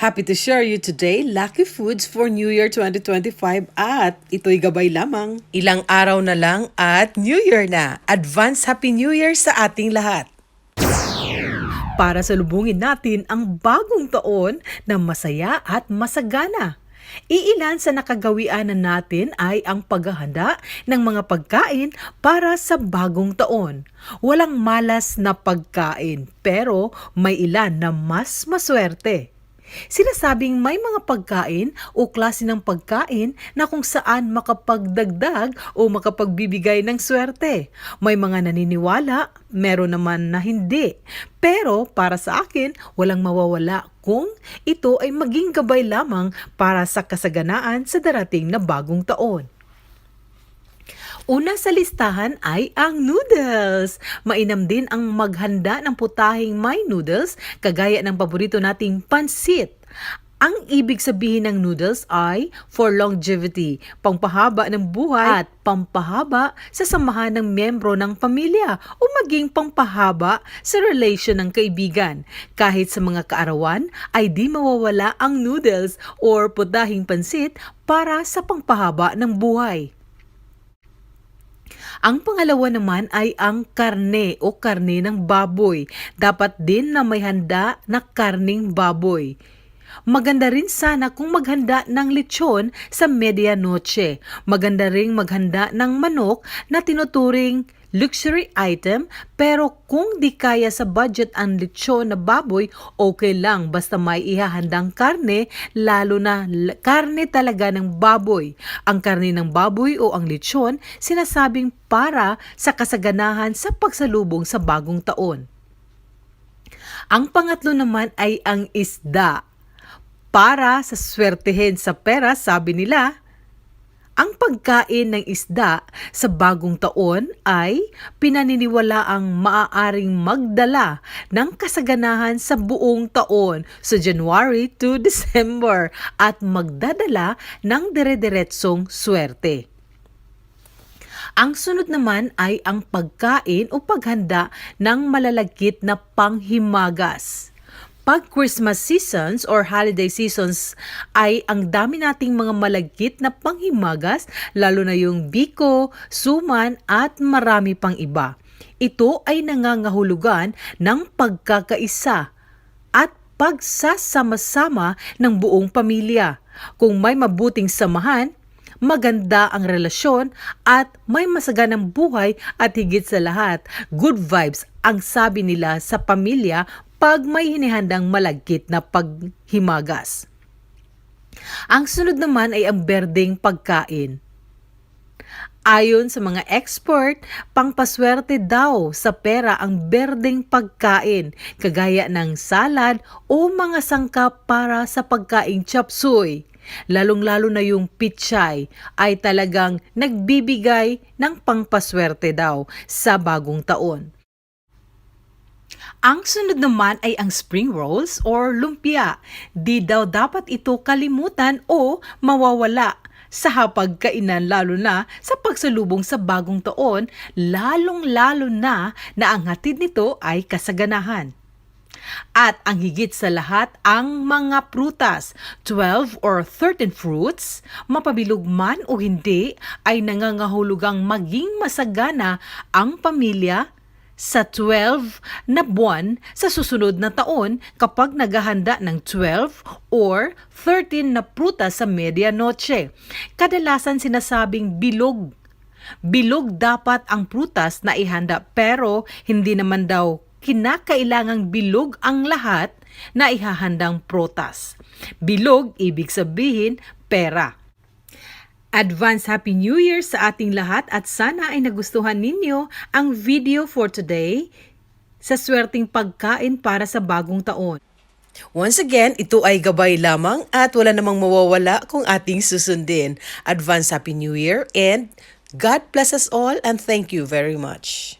Happy to share you today Lucky Foods for New Year 2025 at ito'y gabay lamang. Ilang araw na lang at New Year na. Advance Happy New Year sa ating lahat. Para salubungin natin ang bagong taon na masaya at masagana. Iilan sa nakagawianan natin ay ang paghahanda ng mga pagkain para sa bagong taon. Walang malas na pagkain pero may ilan na mas maswerte. Sinasabing may mga pagkain o klase ng pagkain na kung saan makapagdagdag o makapagbibigay ng swerte. May mga naniniwala, meron naman na hindi. Pero para sa akin, walang mawawala kung ito ay maging gabay lamang para sa kasaganaan sa darating na bagong taon. Una sa listahan ay ang noodles. Mainam din ang maghanda ng putahing may noodles, kagaya ng paborito nating pansit. Ang ibig sabihin ng noodles ay for longevity, pangpahaba ng buhay at pampahaba sa samahan ng membro ng pamilya o maging pampahaba sa relation ng kaibigan. Kahit sa mga kaarawan ay di mawawala ang noodles or putahing pansit para sa pangpahaba ng buhay. Ang pangalawa naman ay ang karne o karne ng baboy. Dapat din na may handa na karning baboy. Maganda rin sana kung maghanda ng lechon sa medianoche. Maganda ring maghanda ng manok na tinuturing luxury item pero kung di kaya sa budget ang lechon na baboy, okay lang basta may ihahandang karne, lalo na karne talaga ng baboy. Ang karne ng baboy o ang lechon sinasabing para sa kasaganahan sa pagsalubong sa bagong taon. Ang pangatlo naman ay ang isda. Para sa swertehin sa pera, sabi nila, ang pagkain ng isda sa bagong taon ay pinaniniwala ang maaaring magdala ng kasaganahan sa buong taon sa January to December at magdadala ng dire-diretsong swerte. Ang sunod naman ay ang pagkain o paghanda ng malalagkit na panghimagas. Pag Christmas seasons or holiday seasons ay ang dami nating mga malagkit na panghimagas, lalo na yung biko, suman at marami pang iba. Ito ay nangangahulugan ng pagkakaisa at pagsasama-sama ng buong pamilya. Kung may mabuting samahan, maganda ang relasyon at may masaganang buhay at higit sa lahat, good vibes ang sabi nila sa pamilya pag may hinihandang malagkit na paghimagas. Ang sunod naman ay ang berdeng pagkain. Ayon sa mga expert, pangpaswerte daw sa pera ang berdeng pagkain, kagaya ng salad o mga sangkap para sa pagkaing chapsuy. Lalong-lalo na yung pichay ay talagang nagbibigay ng pangpaswerte daw sa bagong taon. Ang sunod naman ay ang spring rolls or lumpia. Di daw dapat ito kalimutan o mawawala sa hapagkainan lalo na sa pagsalubong sa bagong taon, lalong-lalo na na ang hatid nito ay kasaganahan. At ang higit sa lahat, ang mga prutas, 12 or 13 fruits, mapabilog man o hindi, ay nangangahulugang maging masagana ang pamilya sa 12 na buwan sa susunod na taon kapag naghahanda ng 12 or 13 na prutas sa medianoche. Kadalasan sinasabing bilog. Bilog dapat ang prutas na ihanda pero hindi naman daw kinakailangang bilog ang lahat na ihahandang prutas. Bilog ibig sabihin pera. Advance Happy New Year sa ating lahat at sana ay nagustuhan ninyo ang video for today sa swerting pagkain para sa bagong taon. Once again, ito ay gabay lamang at wala namang mawawala kung ating susundin. Advance Happy New Year and God bless us all and thank you very much.